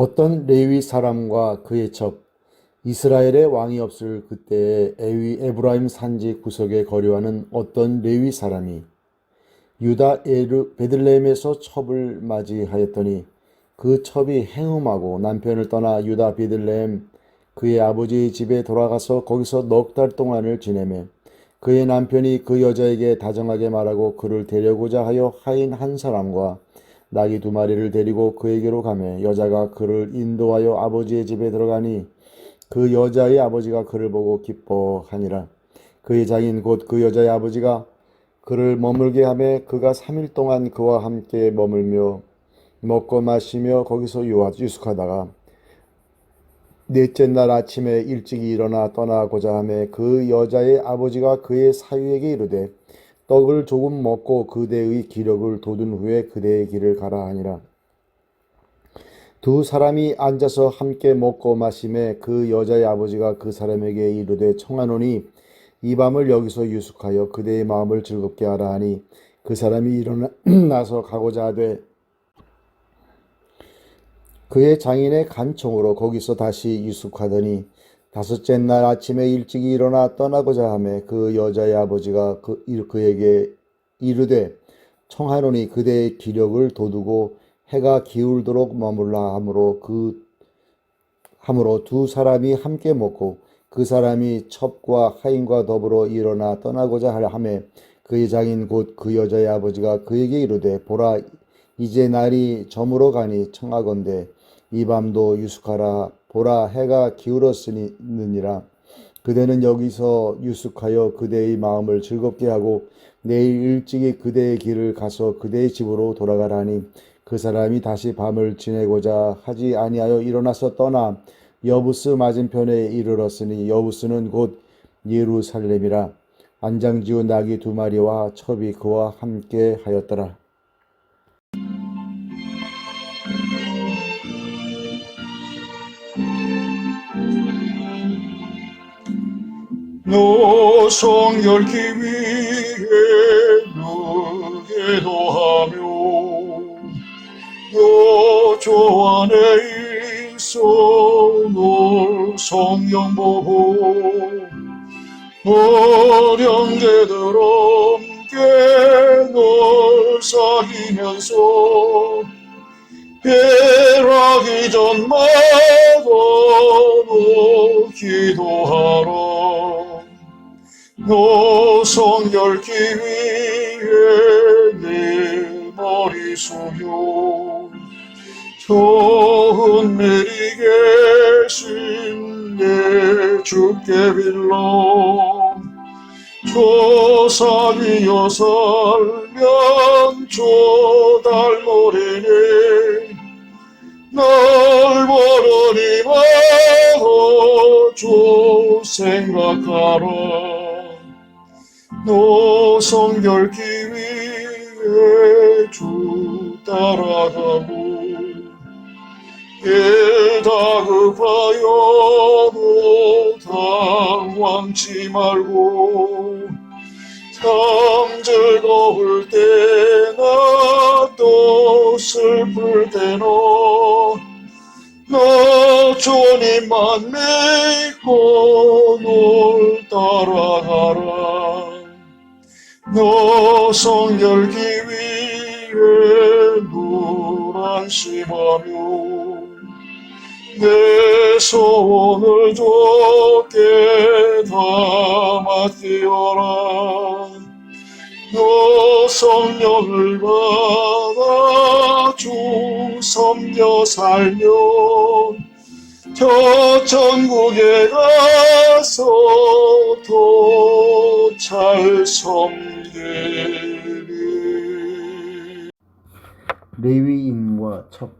어떤 레위 사람과 그의 첩 이스라엘의 왕이 없을 그때에 에위 에브라임 산지 구석에 거류하는 어떤 레위 사람이 유다 에르 베들레헴에서 첩을 맞이하였더니 그 첩이 행음하고 남편을 떠나 유다 베들레헴 그의 아버지의 집에 돌아가서 거기서 넉 달 동안을 지내매 그의 남편이 그 여자에게 다정하게 말하고 그를 데려고자 하여 하인 한 사람과 나귀 두 마리를 데리고 그에게로 가매 여자가 그를 인도하여 아버지의 집에 들어가니 그 여자의 아버지가 그를 보고 기뻐하니라. 그의 장인 곧 그 여자의 아버지가 그를 머물게 하매 그가 삼일 동안 그와 함께 머물며 먹고 마시며 거기서 유숙하다가 넷째 날 아침에 일찍 일어나 떠나고자 하매 그 여자의 아버지가 그의 사위에게 이르되 떡을 조금 먹고 그대의 기력을 돋운 후에 그대의 길을 가라 하니라. 두 사람이 앉아서 함께 먹고 마심에 그 여자의 아버지가 그 사람에게 이르되 청하노니 이 밤을 여기서 유숙하여 그대의 마음을 즐겁게 하라 하니 그 사람이 일어나서 가고자 하되 그의 장인의 간청으로 거기서 다시 유숙하더니 다섯째 날 아침에 일찍 일어나 떠나고자 하매 그 여자의 아버지가 그, 그에게 이르되 청하노니 그대의 기력을 돋우고 해가 기울도록 머물라 하므로 그 하므로 두 사람이 함께 먹고 그 사람이 첩과 하인과 더불어 일어나 떠나고자 하매 그의 장인 곧 그 여자의 아버지가 그에게 이르되 보라 이제 날이 저물어 가니 청하건대 이 밤도 유숙하라 보라 해가 기울었으니라 그대는 여기서 유숙하여 그대의 마음을 즐겁게 하고 내일 일찍이 그대의 길을 가서 그대의 집으로 돌아가라니 그 사람이 다시 밤을 지내고자 하지 아니하여 일어나서 떠나 여부스 맞은편에 이르렀으니 여부스는 곧 예루살렘이라 안장지우 나귀 두 마리와 첩이 그와 함께 하였더라. 너 성결기 위해 누게도 하며 너 안에 있어 널 성령 보고 어령제들 함께 널 사귀면서 배락이 전마다 너 기도하라 너 성결기 위해 내 머리 숙여 좋은 미리 계신 내 주께 빌러 조상이여 살면 조달모리니 널 보려니 마어 주 생각하라 너 성결 기 위해 주 따라가고 예다급하여도 당황치 말고 참 즐거울 때나 또 슬플 때나 너 주님만 믿고 널 너 성결기 위해 늘 안심하며 내 소원을 좋게 담아 띄어라. 너 성령을 받아 주 섬겨 살면 저 천국에 가서 더잘 섬기리 레위인과 첩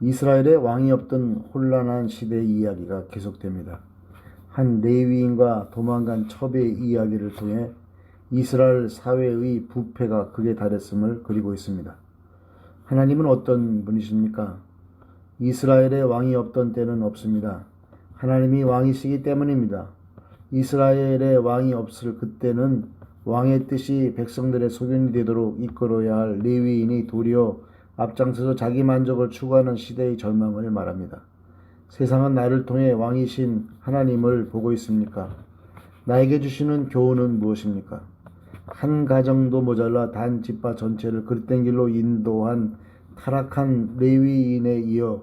이스라엘의 왕이 없던 혼란한 시대의 이야기가 계속됩니다. 한 레위인과 도망간 첩의 이야기를 통해 이스라엘 사회의 부패가 극에 달했음을 그리고 있습니다. 하나님은 어떤 분이십니까? 이스라엘의 왕이 없던 때는 없습니다. 하나님이 왕이시기 때문입니다. 이스라엘의 왕이 없을 그때는 왕의 뜻이 백성들의 소견이 되도록 이끌어야 할 레위인이 도리어 앞장서서 자기 만족을 추구하는 시대의 절망을 말합니다. 세상은 나를 통해 왕이신 하나님을 보고 있습니까? 나에게 주시는 교훈은 무엇입니까? 한 가정도 모자라 단 집파 전체를 그릇된 길로 인도한 타락한 레위인에 이어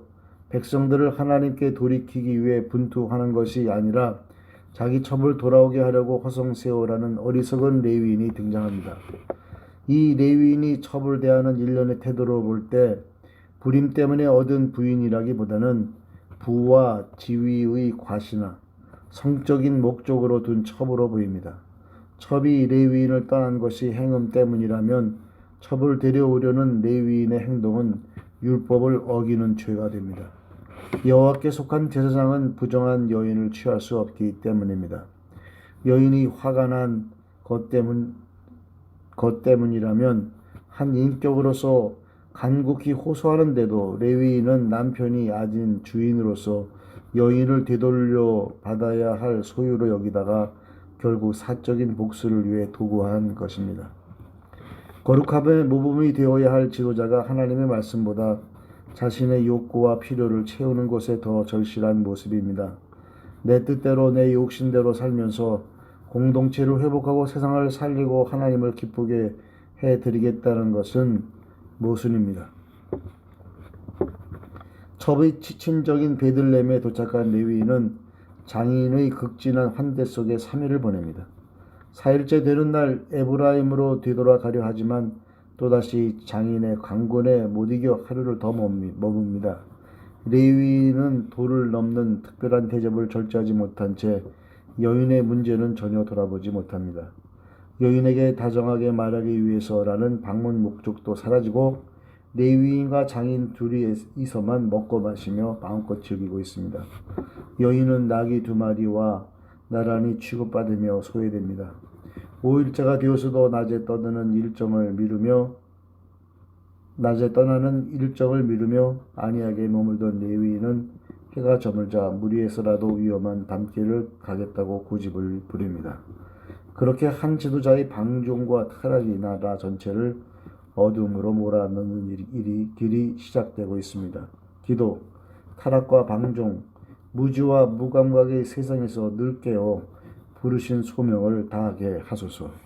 백성들을 하나님께 돌이키기 위해 분투하는 것이 아니라 자기 첩을 돌아오게 하려고 허송세워라는 어리석은 레위인이 등장합니다. 이 레위인이 첩을 대하는 일련의 태도로 볼 때 불임 때문에 얻은 부인이라기보다는 부와 지위의 과시나 성적인 목적으로 둔 첩으로 보입니다. 첩이 레위인을 떠난 것이 행음 때문이라면 첩을 데려오려는 레위인의 행동은 율법을 어기는 죄가 됩니다. 여호와께 속한 제사장은 부정한 여인을 취할 수 없기 때문입니다. 여인이 화가 난 것 때문 것 때문이라면 한 인격으로서 간곡히 호소하는데도 레위인은 남편이 아닌 주인으로서 여인을 되돌려 받아야 할 소유로 여기다가 결국 사적인 복수를 위해 도구한 것입니다. 거룩함의 모범이 되어야 할 지도자가 하나님의 말씀보다 자신의 욕구와 필요를 채우는 것에 더 절실한 모습입니다. 내 뜻대로 내 욕심대로 살면서 공동체를 회복하고 세상을 살리고 하나님을 기쁘게 해 드리겠다는 것은 모순입니다. 첩의 치친적인 베들렘에 도착한 레위인은 장인의 극진한 환대 속에 3일을 보냅니다. 4일째 되는 날 에브라임으로 되돌아가려 하지만 또다시 장인의 강군에 못 이겨 하루를 더 머뭅니다. 레위인은 도를 넘는 특별한 대접을 절제하지 못한 채 여인의 문제는 전혀 돌아보지 못합니다. 여인에게 다정하게 말하기 위해서라는 방문 목적도 사라지고 레위인과 장인 둘이서만 먹고 마시며 마음껏 즐기고 있습니다. 여인은 낙이 두 마리와 나란히 취급받으며 소외됩니다. 5일째가 되어서도 낮에 떠드는 일정을 미루며 낮에 떠나는 일정을 미루며 안이하게 머물던 레위인은 해가 저물자 무리에서라도 위험한 담길을 가겠다고 고집을 부립니다. 그렇게 한 지도자의 방종과 타락이 나라 전체를 어둠으로 몰아넣는 일이, 길이 시작되고 있습니다. 기도, 타락과 방종, 무지와 무감각의 세상에서 늘 깨어 부르신 소명을 다하게 하소서.